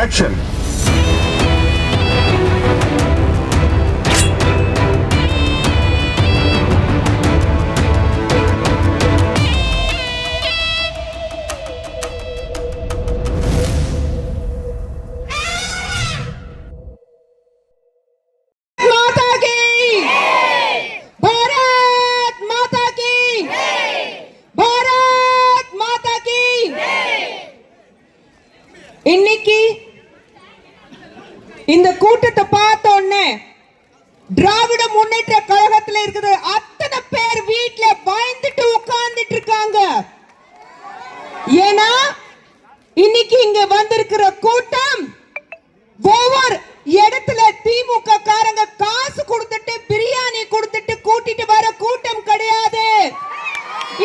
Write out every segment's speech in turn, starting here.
Action இந்த கூட்டத்தை பார்த்த உடனே திராவிட முன்னேற்ற கழகத்துல இருக்குது அத்தனை பேர் வீட்டுல பயந்துட்டு உட்கார்ந்துட்டு இருக்காங்க. ஏன்னா இன்னைக்கு இங்க வந்திருக்கிற கூட்டம் ஒவ்வொரு இடத்துல திமுக காரங்க காசு கொடுத்து பிரியாணி கொடுத்துட்டு கூட்டிட்டு வர கூட்டம் கிடையாது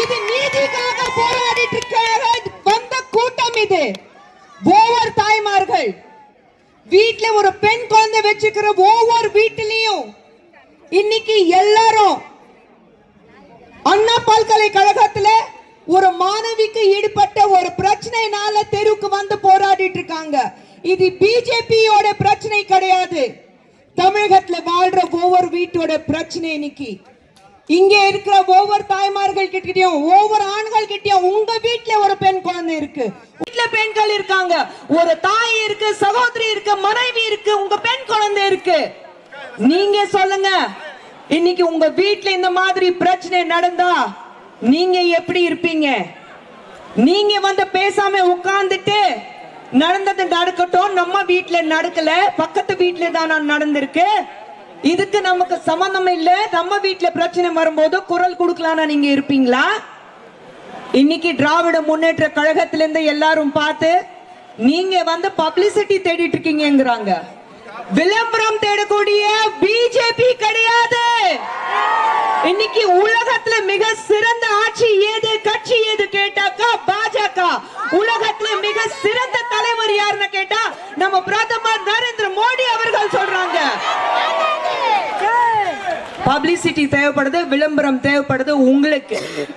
இது நீதிக்காக போராடிட்டு இருக்க வந்த கூட்டம் இது ஒவ்வொரு தாய்மார்கள் வீட்ல ஒரு பெண் குழந்தை வச்சுக்கிற ஒவ்வொரு வீட்டிலையும் இன்னைக்கு எல்லாரும் அண்ணா பல்கலைக்கழகத்துல ஒரு மாணவிக்கு ஈடுபட்ட ஒரு பிரச்சனைனால தெருவுக்கு வந்து போராடிட்டு இருக்காங்க இது பிஜேபியோட பிரச்சனை கிடையாது. தமிழகத்துல வாழ்ற ஒவ்வொரு வீட்டோட பிரச்சனை இன்னைக்கு. இங்க இருக்கிற ஒவ்வொரு தாய்மார்கள் கிட்டயும் ஒவ்வொரு ஆண்கள் கிட்டயும் உங்க வீட்டுல ஒரு பெண் குழந்தை இருக்கு. வீட்டுல பெண்கள் இருக்காங்க. ஒரு தாய் இருக்கு சகோதரி இருக்கு மனைவி இருக்கு உங்க பெண் குழந்தை இருக்கு. நீங்க சொல்லுங்க. இன்னைக்கு உங்க வீட்டுல இந்த மாதிரி பிரச்சனை நடந்தா நீங்க எப்படி இருப்பீங்க? நீங்க வந்து பேசாம உட்கார்ந்துட்டு நடந்தது நடக்கட்டும் நம்ம வீட்டுல நடக்கல பக்கத்து வீட்டுல தான் நடந்திருக்கு. இதுக்கு நமக்கு சம்பந்தம் இல்ல. நம்ம வீட்டுல பிரச்சனை வரும்போது குரல் கொடுக்கலாம் நீங்க இருப்பீங்களா? இன்னைக்கு திராவிட முன்னேற்ற கழகத்திலிருந்து எல்லாரும் பார்த்து நீங்க வந்து பப்ளிசிட்டி தேடிட்டு இருக்கீங்கிறாங்க விளம்பரம் தேடக்கூடிய பிஜேபி கிடையாது. இன்னைக்கு உலகத்துல மிக சிறந்த ஆட்சி ஏது கட்சி ஏது கேட்டாக்கா பாஜக. உலகத்துல மிக சிறந்த தலைவர் யாருன்னு கேட்டா நம்ம பிரதமர் நரேந்திர மோடி அவர்கள் சொல்றாங்க. பப்ளிசிட்டி தேவைப்படுது விளம்பரம் தேவைப்படுது உங்களுக்கு.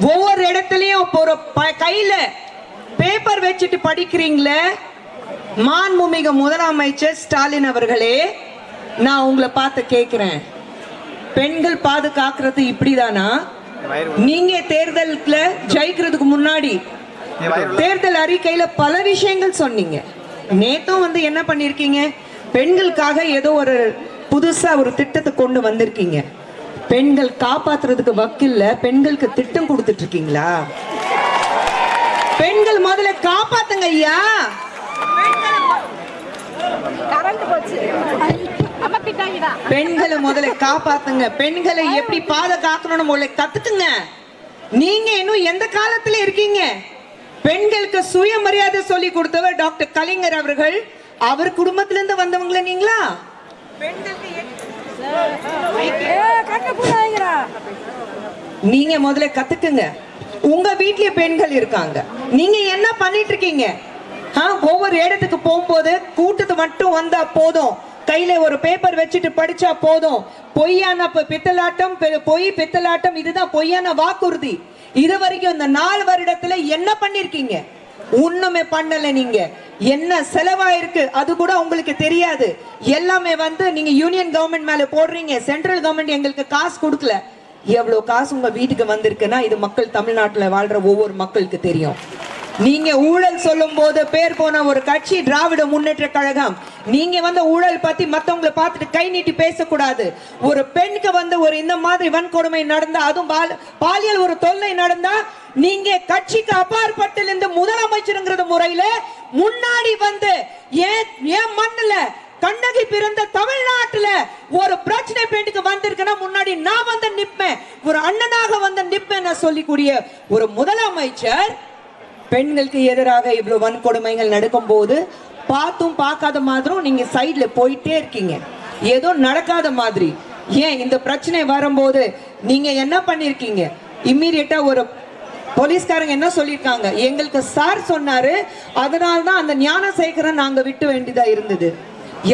ஒவ்வொரு இடத்துலயும் ஒரு ப- கையில பேப்பர் வச்சுட்டு படிக்கிறீங்களே மாண்புமிகு முதலமைச்சர் ஸ்டாலின் அவர்களே நான் உங்களை பார்த்து கேட்கிறேன். பெண்கள் பாதுகாக்கிறது இப்படிதானா? நீங்க தேர்தலுக்குல ஜெயிக்கிறதுக்கு முன்னாடி தேர்தல் அறிக்கையில பல விஷயங்கள் சொன்னீங்க. நேத்தும் வந்து என்ன பண்ணிருக்கீங்க? பெண்களுக்காக ஏதோ ஒரு புதுசா ஒரு திட்டத்தை கொண்டு வந்திருக்கீங்க. பெண்கள் காப்பாத்துறதுக்கு வக்கில்ல பெண்களுக்கு திட்டம் கொடுத்துட்டு இருக்கீங்களா? பெண்கள் முதல்ல காப்பாத்துங்க ஐயா! பெண்களை முதல்ல காப்பாத்துங்க. பெண்களை எப்படி பாதுகாக்கணும்னு முதல்ல கத்துக்குங்க. நீங்க இன்னும் எந்த காலத்துல இருக்கீங்க? பெண்களுக்கு சுயமரியாதை சொல்லி கொடுத்தவர் டாக்டர் கலைஞர் அவர்கள். அவர் குடும்பத்துல இருந்து வந்தவங்கள நீங்களா? நீங்க முதல்ல கத்துக்குங்க. உங்க வீட்லயே பெண்கள் இருக்காங்க. நீங்க என்ன பண்ணிட்டு இருக்கீங்க? ஒவ்வொரு இடத்துக்கு போகும்போது கூட்டத்து மட்டும் வந்தா போதும். கையில ஒரு பேப்பர் வச்சுட்டு படிச்சா போதும். பொய்யான பித்தலாட்டம் பெ- பொய் பித்தலாட்டம் இதுதான் பொய்யான வாக்குறுதி. இது வரைக்கும் இந்த நாலு வருடத்துல என்ன பண்ணிருக்கீங்க? ஒண்ணுமே பண்ணல நீங்க. என்ன செலவாயிருக்கு? அது கூட உங்களுக்கு தெரியாது. எல்லாமே வந்து நீங்க யூனியன் கவர்மெண்ட் மேல போடுறீங்க. சென்ட்ரல் கவர்மெண்ட் எங்களுக்கு காசு கொடுக்கல. எவ்வளவு காசு உங்க வீட்டுக்கு வந்திருக்குன்னா இது மக்கள் தமிழ்நாட்டுல வாழ்ற ஒவ்வொரு மக்களுக்கு தெரியும். நீங்க ஊழல் சொல்லும் போது பேர் போன ஒரு கட்சி திராவிட முன்னேற்ற கழகம். நீங்க வந்து ஊழல் பத்தி மத்தவங்களை பார்த்துட்டு கை நீட்டி பேசக்கூடாது. ஒரு பெண்ணுக்கு வந்து ஒரு இந்த மாதிரி வன்கொடுமை நடந்தா அதுவும் பாலியல் ஒரு தொல்லை நடந்தா நீங்க கட்சிக்கு அப்பாற்பட்டு இருந்து முதலமைச்சருங்கிறது முறையில முன்னாடி வந்து ஏன் ஏன் மண்ணுல கண்ணகி பிறந்த தமிழ்நாட்டுல ஒரு பிரச்சனை பெண்ணுக்கு வந்திருக்குன்னா முன்னாடி நான் வந்து நிப்பேன். ஒரு அண்ணனாக வந்து நிப்பேன் சொல்லிக்கூடிய ஒரு முதலமைச்சர் பெண்களுக்கு எதிராக இவ்வளவு வன்கொடுமைகள் நடக்கும்போது பார்த்தும் பார்க்காத மாதிரியும் நீங்க சைடில் போயிட்டே இருக்கீங்க. ஏதோ நடக்காத மாதிரி. ஏன் இந்த பிரச்சனை வரும்போது நீங்க என்ன பண்ணிருக்கீங்க? இம்மீடியட்டா ஒரு போலீஸ்காரங்க என்ன சொல்லியிருக்காங்க? எங்களுக்கு சார் சொன்னாரு. அதனால தான் அந்த ஞான சேகரம் நாங்க விட்டு வேண்டியதா இருந்தது.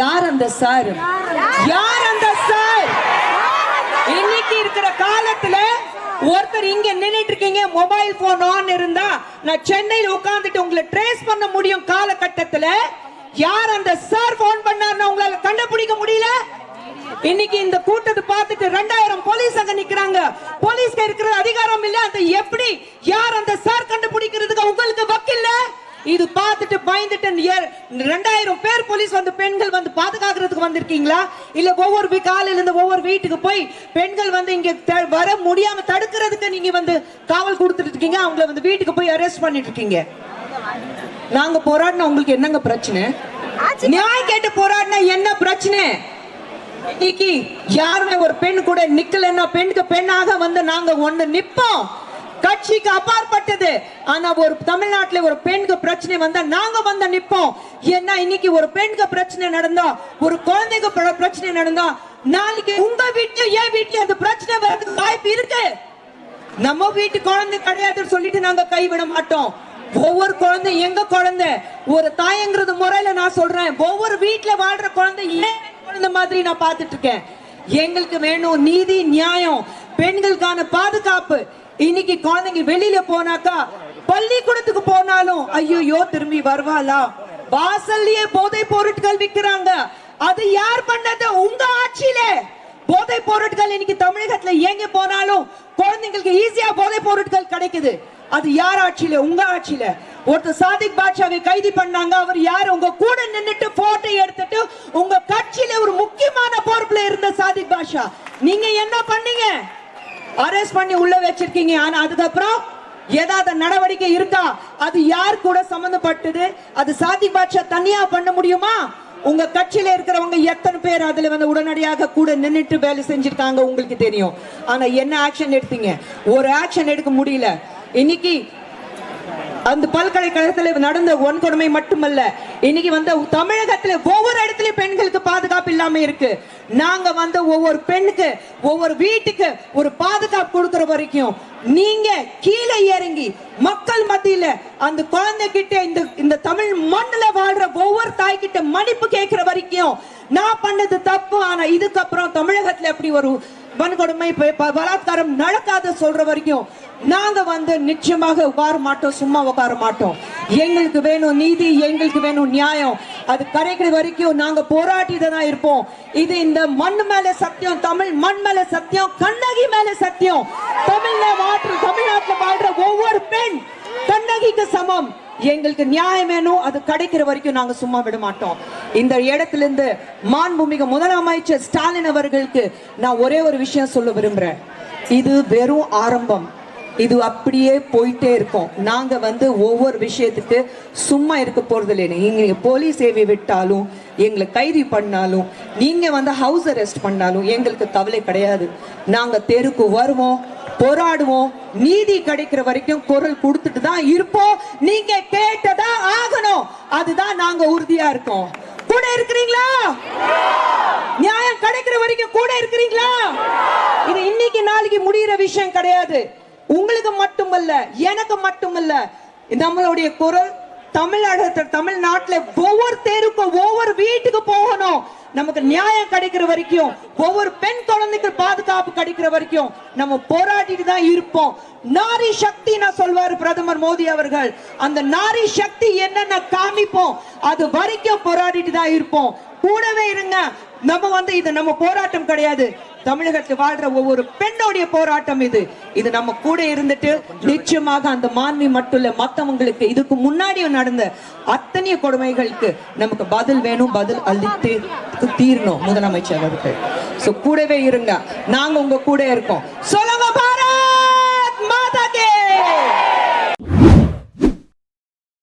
யார் அந்த சார்? யார் அந்த சார்? இன்னைக்கு இருக்கிற காலத்துல ஒருத்தர் இங்க நின்னுட்டு இருக்கீங்க மொபைல் போன் ஆன் இருந்தா நான் சென்னையில் உட்கார்ந்துட்டு உங்களை ட்ரேஸ் பண்ண முடியும் காலகட்டத்துல. யார் அந்த சார் போன் பண்ணார்னு உங்களால கண்டுபிடிக்க முடியல? இன்னைக்கு இந்த கூட்டத்தை பார்த்துட்டு ரெண்டாயிரம் போலீஸ் அங்க நிக்கிறாங்க. போலீஸ்க்கு இருக்கிற அதிகாரம் இல்ல அந்த எப்படி? யார் அந்த சார் இது பார்த்துட்டு பயந்துட்டு ரெண்டாயிரம் பேர் போலீஸ் வந்து பெண்கள் வந்து பாதுகாக்கிறதுக்கு வந்திருக்கீங்களா? இல்ல ஒவ்வொரு காலையில இருந்து ஒவ்வொரு வீட்டுக்கு போய் பெண்கள் வந்து இங்க வர முடியாம தடுக்கிறதுக்கு நீங்க வந்து காவல் கொடுத்துட்டு இருக்கீங்க. அவங்கள வந்து வீட்டுக்கு போய் அரெஸ்ட் பண்ணிட்டு இருக்கீங்க. நாங்க போராடினா உங்களுக்கு என்னங்க பிரச்சனை? நியாயம் கேட்டு போராடினா என்ன பிரச்சனை? இன்னைக்கு யாருமே ஒரு பெண் கூட நிக்கலன்னா பெண்ணுக்கு பெண்ணாக வந்து நாங்க ஒண்ணு நிப்போம். கட்சிக்கு அப்பாற்பட்டது. ஆனா ஒரு தமிழ்நாட்டுல ஒரு பெண்ணுக்கு பிரச்சனை வந்தா நாங்க வந்து நிப்போம். ஏன்னா இன்னைக்கு ஒரு பெண்ணுக்கு பிரச்சனை நடந்தா ஒரு குழந்தைக்கு பிரச்சனை நடந்தா நாளைக்கு உங்க வீட்லயும் என் வீட்டுல அந்த பிரச்சனை வர்றதுக்கு வாய்ப்பு இருக்கு. நம்ம வீட்டு குழந்தை கிடையாதுன்னு சொல்லிட்டு நாங்க கைவிட மாட்டோம். ஒவ்வொரு குழந்தை எங்க குழந்தை? ஒரு தாயங்கிறது முறையில நான் சொல்றேன். ஒவ்வொரு வீட்டுல வாழ்ற குழந்தை ஏன் குழந்தை மாதிரி நான் பார்த்துட்டு இருக்கேன். எங்களுக்கு வேணும் நீதி நியாயம். பெண்களுக்கான பாதுகாப்பு. இன்னைக்கு குழந்தைங்க வெளியில போனாக்கா பள்ளிக்கூடத்துக்கு போனாலும் ஐயோ திரும்பி வருவாளா? வாசல்லயே போதை பொருட்கள் விக்கிறாங்க. அது யார் பண்ணது? உங்க ஆட்சியில. போதை பொருட்கள் இன்னைக்கு தமிழகத்துல எங்க போனாலும் குழந்தைங்களுக்கு ஈஸியா போதை பொருட்கள் கிடைக்குது. அது யார் ஆட்சியில? உங்க ஆட்சியில. ஒருத்தர் சாதிக் பாட்சாவை கைது பண்ணாங்க. அவர் யார்? உங்க கூட நின்னுட்டு போட்டோ எடுத்துட்டு உங்க கட்சியில ஒரு முக்கியமான பொறுப்புல இருந்த சாதிக் பாஷா நீங்க என்ன பண்ணீங்க? அரெஸ்ட் பண்ணி உள்ள வச்சிருக்கீங்க. ஆனா அதுக்கப்புறம் ஏதாவது நடவடிக்கை இருக்கா? அது யார் கூட சம்பந்தப்பட்டது? அது சாதி பாட்சா தனியா பண்ண முடியுமா? உங்க கட்சியில இருக்கிறவங்க எத்தனை பேர் அதுல வந்து உடனடியாக கூட நின்றுட்டு வேலை செஞ்சிருக்காங்க உங்களுக்கு தெரியும். ஆனா என்ன ஆக்ஷன் எடுத்தீங்க? ஒரு ஆக்ஷன் எடுக்க முடியல. இன்னைக்கு அந்த பல்கலைக்கழகத்தில் நடந்த வன்கொடுமை மட்டுமல்ல இன்னைக்கு வந்து தமிழகத்தில் ஒவ்வொரு இடத்துலயும் பெண்களுக்கு பாதுகாப்பு இல்லாம இருக்கு. நாங்க வந்து ஒவ்வொரு பெண்ணுக்கு ஒவ்வொரு வீட்டுக்கு ஒரு வரைக்கும் நீங்க கீழே இறங்கி மக்கள் மத்தியில அந்த குழந்தை கிட்ட இந்த இந்த தமிழ் மண்ணுல வாழ்ற ஒவ்வொரு தாய் கிட்ட மன்னிப்பு கேட்கிற வரைக்கும் நான் பண்ணது தப்பு ஆனா இதுக்கப்புறம் தமிழகத்துல எப்படி ஒரு வன்கொடுமை பலாத்காரம் நடக்காத சொல்ற வரைக்கும் நாங்க வந்து நிச்சயமாக உட்கார மாட்டோம் சும்மா உட்கார மாட்டோம். எங்களுக்கு வேணும் நீதி எங்களுக்கு வேணும் நியாயம். அது கிடைக்கிற வரைக்கும் நாங்க போராட்டிட்டு தான் இருப்போம். இது இந்த மண் மேல சத்தியம் தமிழ் மண் மேல சத்தியம் கண்ணகி மேல சத்தியம். தமிழ்ல மாற்று தமிழ்நாட்டுல வாழ்ற ஒவ்வொரு பெண் கண்ணகிக்கு சமம். எங்களுக்கு நியாயம் வேணும் அது கிடைக்கிற வரைக்கும் நாங்க சும்மா விட மாட்டோம். இந்த இடத்துல இருந்து மாண்புமிகு முதலமைச்சர் ஸ்டாலின் அவர்களுக்கு நான் ஒரே ஒரு விஷயம் சொல்ல விரும்புறேன். இது வெறும் ஆரம்பம். இது அப்படியே போயிட்டே இருக்கும். நாங்கள் வந்து ஒவ்வொரு விஷயத்துக்கு சும்மா இருக்க போகிறது இல்லை நீங்கள் போலீஸ் சேவை விட்டாலும் எங்களை கைது பண்ணாலும் நீங்கள் வந்து ஹவுஸ் அரெஸ்ட் பண்ணாலும் எங்களுக்கு கவலை கிடையாது. நாங்கள் தெருக்கு வருவோம் போராடுவோம். நீதி கிடைக்கிற வரைக்கும் குரல் கொடுத்துட்டு தான் இருப்போம். நீங்க கேட்டதா ஆகணும். அதுதான் நாங்க உறுதியா இருக்கோம். கூட இருக்கிறீங்களா? நியாயம் கிடைக்கிற வரைக்கும் கூட இருக்கிறீங்களா? இது இன்னைக்கு நாளைக்கு முடிகிற விஷயம் கிடையாது. உங்களுக்கு மட்டுமல்ல எனக்கு மட்டுமல்ல. நம்மளுடைய குரல் தமிழகத்துல தமிழ்நாட்டுல ஒவ்வொரு தெருக்கும் ஒவ்வொரு வீட்டுக்கு போகணும். நமக்கு நியாயம் கிடைக்கிற வரைக்கும் ஒவ்வொரு பெண் குழந்தைக்கு பாதுகாப்பு கிடைக்கிற வரைக்கும் நம்ம போராடிட்டு தான் இருப்போம். நாரி சக்தி நான் சொல்வாரு பிரதமர் மோடி அவர்கள். அந்த நாரி சக்தி என்னென்ன காமிப்போம் அது வரைக்கும் போராடிட்டு தான் இருப்போம். கூடவே இருங்க நம்ம வந்து இது நம்ம போராட்டம் கிடையாது. தமிழகத்தில் வாழ்ற ஒவ்வொரு பெண்ணுடைய போராட்டம் இது. இது நம்ம கூட இருந்துட்டு நிச்சயமாக அந்த மாண்பை மட்டும் இல்ல மத்தவங்களுக்கு இதுக்கு முன்னாடியும் நடந்த அத்தனை கொடுமைகளுக்கு நமக்கு பதில் வேணும் பதில் அளித்து தீரணும் முதலமைச்சர் அவர்கள். சோ கூடவே இருங்க. நாங்க உங்க கூட இருக்கோம். சொல்ல